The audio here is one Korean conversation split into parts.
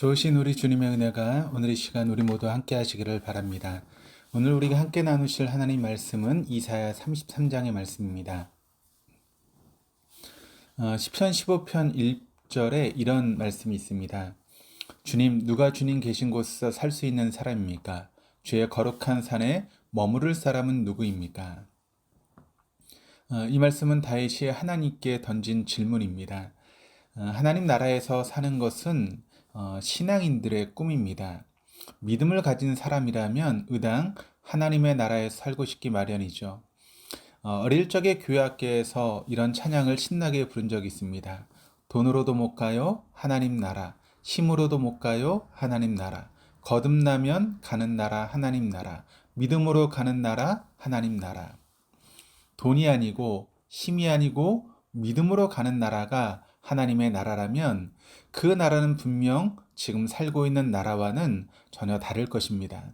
좋으신 우리 주님의 은혜가 오늘 이 시간 우리 모두 함께 하시기를 바랍니다. 오늘 우리가 함께 나누실 하나님 말씀은 이사야 33장의 말씀입니다. 어, 10편 15편 1절에 이런 말씀이 있습니다. 주님, 누가 주님 계신 곳에서 살 수 있는 사람입니까? 주의 거룩한 산에 머무를 사람은 누구입니까? 어, 이 말씀은 다윗이 하나님께 던진 질문입니다. 어, 하나님 나라에서 사는 것은 어, 신앙인들의 꿈입니다. 믿음을 가진 사람이라면 의당 하나님의 나라에 살고 싶기 마련이죠. 어, 어릴 적에 교회 학교에서 이런 찬양을 신나게 부른 적이 있습니다. 돈으로도 못 가요, 하나님 나라. 힘으로도 못 가요, 하나님 나라. 거듭나면 가는 나라, 하나님 나라. 믿음으로 가는 나라, 하나님 나라. 돈이 아니고 힘이 아니고 믿음으로 가는 나라가 하나님의 나라라면 그 나라는 분명 지금 살고 있는 나라와는 전혀 다를 것입니다.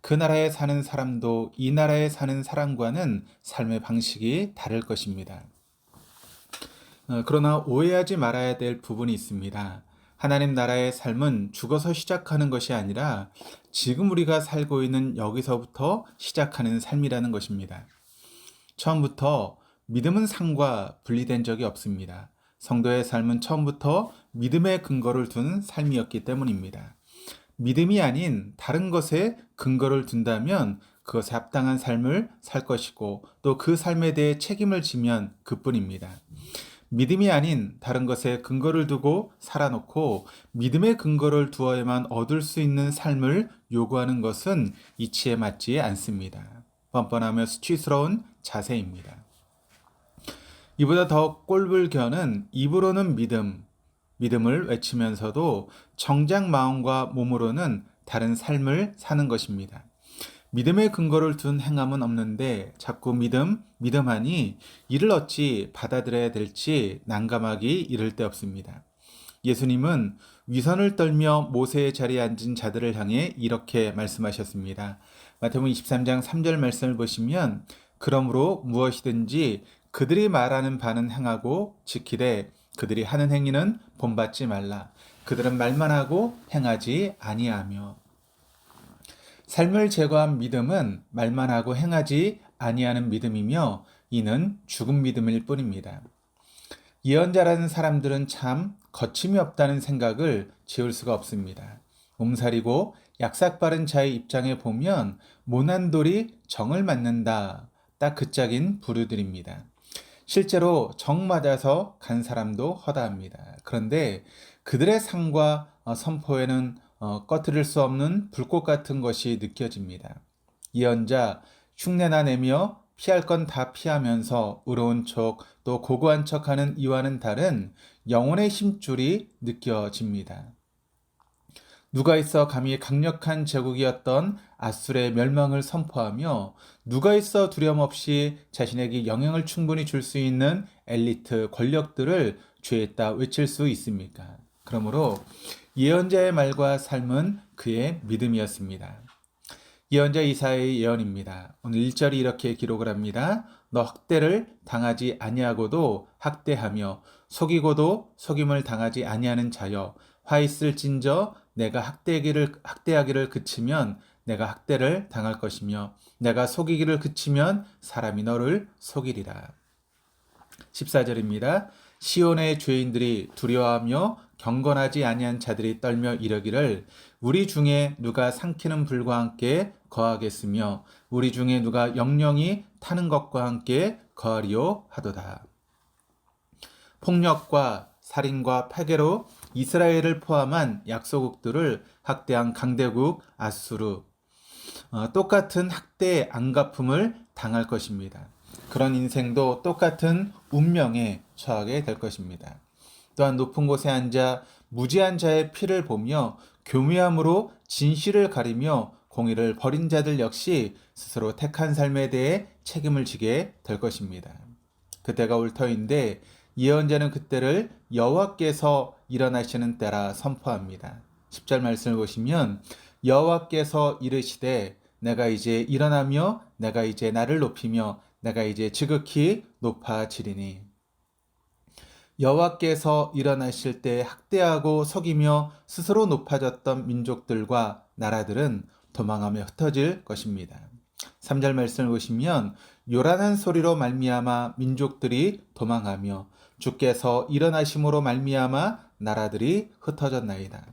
그 나라에 사는 사람도 이 나라에 사는 사람과는 삶의 방식이 다를 것입니다. 어, 그러나 오해하지 말아야 될 부분이 있습니다. 하나님 나라의 삶은 죽어서 시작하는 것이 아니라 지금 우리가 살고 있는 여기서부터 시작하는 삶이라는 것입니다. 처음부터 믿음은 상과 분리된 적이 없습니다. 성도의 삶은 처음부터 믿음의 근거를 둔 삶이었기 때문입니다. 믿음이 아닌 다른 것에 근거를 둔다면 그것에 합당한 삶을 살 것이고 또 그 삶에 대해 책임을 지면 그뿐입니다. 믿음이 아닌 다른 것에 근거를 두고 살아놓고 믿음의 근거를 두어야만 얻을 수 있는 삶을 요구하는 것은 이치에 맞지 않습니다. 뻔뻔하며 수치스러운 자세입니다. 이보다 더 꼴불견은 입으로는 믿음, 믿음을 외치면서도 정작 마음과 몸으로는 다른 삶을 사는 것입니다. 믿음의 근거를 둔 행함은 없는데 자꾸 믿음, 믿음하니 이를 어찌 받아들여야 될지 난감하기 이를 데 없습니다. 예수님은 위선을 떨며 모세의 자리에 앉은 자들을 향해 이렇게 말씀하셨습니다. 마태복음 23장 3절 말씀을 보시면 그러므로 무엇이든지 그들이 말하는 바는 행하고 지키되 그들이 하는 행위는 본받지 말라. 그들은 말만 하고 행하지 아니하며 삶을 제거한 믿음은 말만 하고 행하지 아니하는 믿음이며 이는 죽은 믿음일 뿐입니다. 예언자라는 사람들은 참 거침이 없다는 생각을 지울 수가 없습니다. 몸살이고 약삭 바른 자의 입장에 보면 모난 돌이 정을 맞는다. 딱 그 짝인 부류들입니다. 실제로 정 맞아서 간 사람도 허다합니다. 그런데 그들의 상과 어, 선포에는 어, 꺼트릴 수 없는 불꽃 같은 것이 느껴집니다. 예언자 흉내나 내며 피할 건 다 피하면서 의로운 척 또 고고한 척하는 이와는 다른 영혼의 힘줄이 느껴집니다. 누가 있어 감히 강력한 제국이었던 아술의 멸망을 선포하며 누가 있어 두려움 없이 자신에게 영향을 충분히 줄 수 있는 엘리트 권력들을 죄했다 외칠 수 있습니까? 그러므로 예언자의 말과 삶은 그의 믿음이었습니다. 예언자 이사의 예언입니다. 오늘 1절이 이렇게 기록을 합니다. 너 학대를 당하지 아니하고도 학대하며 속이고도 속임을 당하지 아니하는 자여 화 있을진저 내가 학대하기를 학대하기를 그치면 내가 학대를 당할 것이며 내가 속이기를 그치면 사람이 너를 속이리라. 14절입니다. 시온의 죄인들이 두려워하며 경건하지 아니한 자들이 떨며 이러기를 우리 중에 누가 삼키는 불과 함께 거하겠으며 우리 중에 누가 영령이 타는 것과 함께 거하리요 하도다. 폭력과 살인과 파괴로 이스라엘을 포함한 약소국들을 학대한 강대국 아수르 어, 똑같은 학대의 안갚음을 당할 것입니다. 그런 인생도 똑같은 운명에 처하게 될 것입니다. 또한 높은 곳에 앉아 무지한 자의 피를 보며 교묘함으로 진실을 가리며 공의를 버린 자들 역시 스스로 택한 삶에 대해 책임을 지게 될 것입니다. 그때가 올 터인데 예언자는 그때를 여호와께서 일어나시는 때라 선포합니다. 10절 말씀을 보시면 여호와께서 이르시되 내가 이제 일어나며 내가 이제 나를 높이며 내가 이제 지극히 높아지리니 여호와께서 일어나실 때 학대하고 속이며 스스로 높아졌던 민족들과 나라들은 도망하며 흩어질 것입니다. 3절 말씀을 보시면 요란한 소리로 말미암아 민족들이 도망하며 주께서 일어나심으로 말미암아 나라들이 흩어졌나이다.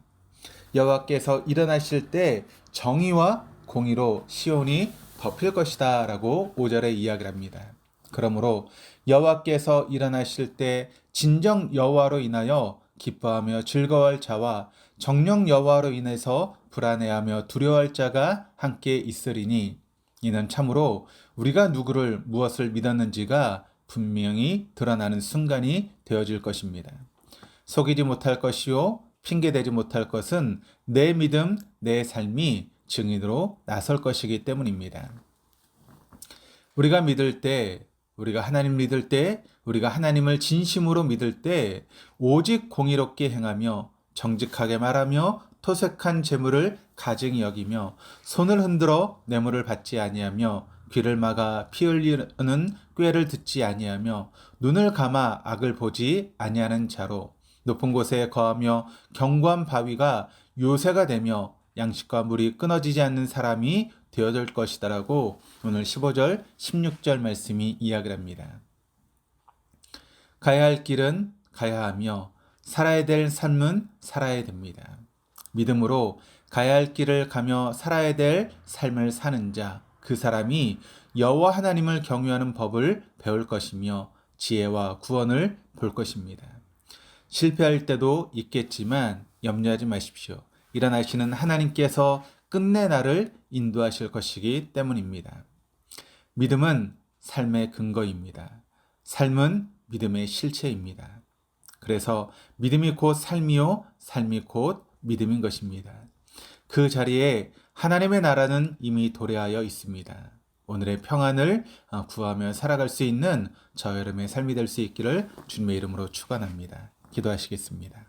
여호와께서 일어나실 때 정의와 공의로 시온이 덮일 것이다라고 5절에 이야기를 합니다. 그러므로 여호와께서 일어나실 때 진정 여호와로 인하여 기뻐하며 즐거워할 자와 정령 여호와로 인해서 불안해하며 두려워할 자가 함께 있으리니 이는 참으로 우리가 누구를 무엇을 믿었는지가 분명히 드러나는 순간이 되어질 것입니다. 속이지 못할 것이요 핑계대지 못할 것은 내 믿음, 내 삶이 증인으로 나설 것이기 때문입니다. 우리가 믿을 때, 우리가 하나님 믿을 때, 우리가 하나님을 진심으로 믿을 때 오직 공의롭게 행하며 정직하게 말하며 토색한 재물을 가증히 여기며 손을 흔들어 뇌물을 받지 아니하며 귀를 막아 피 흘리는 꾀를 듣지 아니하며 눈을 감아 악을 보지 아니하는 자로 높은 곳에 거하며 경관 바위가 요새가 되며 양식과 물이 끊어지지 않는 사람이 되어질 것이다라고 오늘 15절, 16절 말씀이 이야기를 합니다. 가야 할 길은 가야 하며 살아야 될 삶은 살아야 됩니다. 믿음으로 가야 할 길을 가며 살아야 될 삶을 사는 자, 그 사람이 여호와 하나님을 경유하는 법을 배울 것이며 지혜와 구원을 볼 것입니다. 실패할 때도 있겠지만 염려하지 마십시오. 일어나시는 하나님께서 끝내 나를 인도하실 것이기 때문입니다. 믿음은 삶의 근거입니다. 삶은 믿음의 실체입니다. 그래서 믿음이 곧 삶이요, 삶이 곧 믿음인 것입니다. 그 자리에 하나님의 나라는 이미 도래하여 있습니다. 오늘의 평안을 어, 구하며 살아갈 수 있는 저 여름의 삶이 될 수 있기를 주님의 이름으로 축원합니다. 기도하시겠습니다.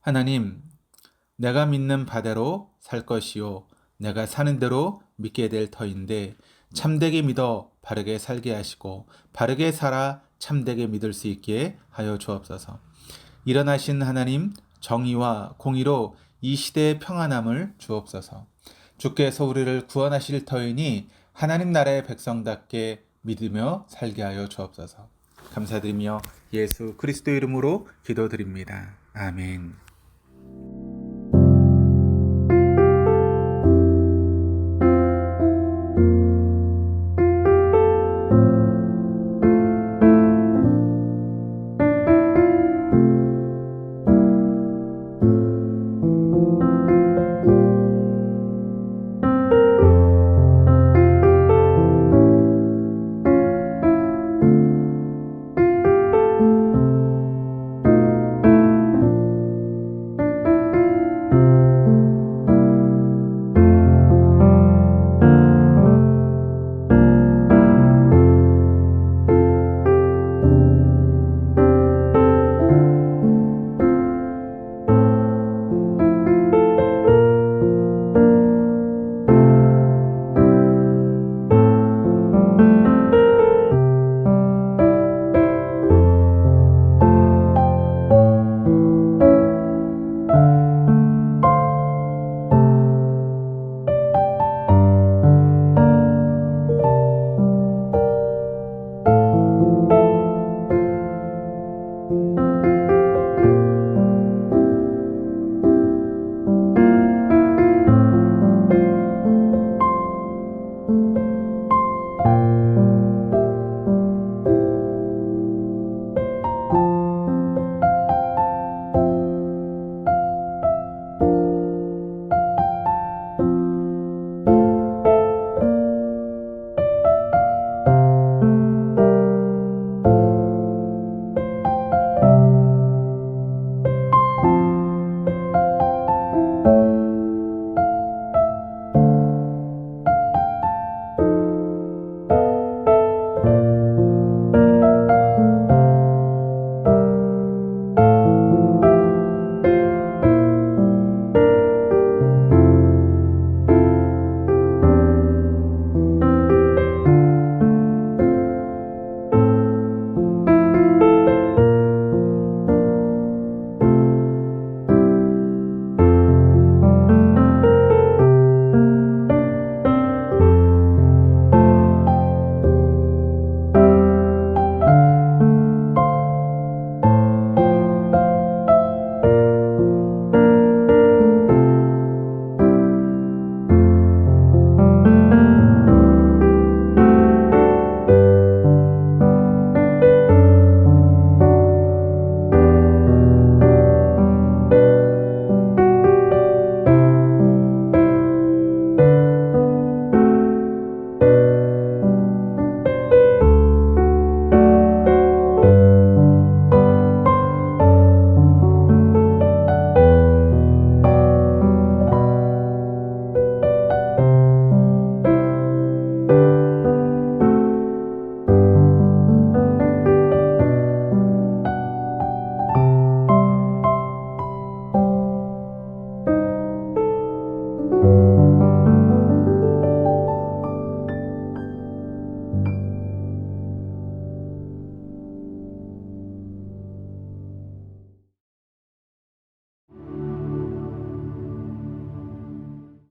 하나님, 내가 믿는 바대로 살 것이요 내가 사는 대로 믿게 될 터인데 참되게 믿어 바르게 살게 하시고 바르게 살아 참되게 믿을 수 있게 하여 주옵소서. 일어나신 하나님 정의와 공의로 이 시대의 평안함을 주옵소서. 주께서 우리를 구원하실 터이니 하나님 나라의 백성답게 믿으며 살게 하여 주옵소서. 감사드리며 예수 그리스도 이름으로 기도드립니다. 아멘.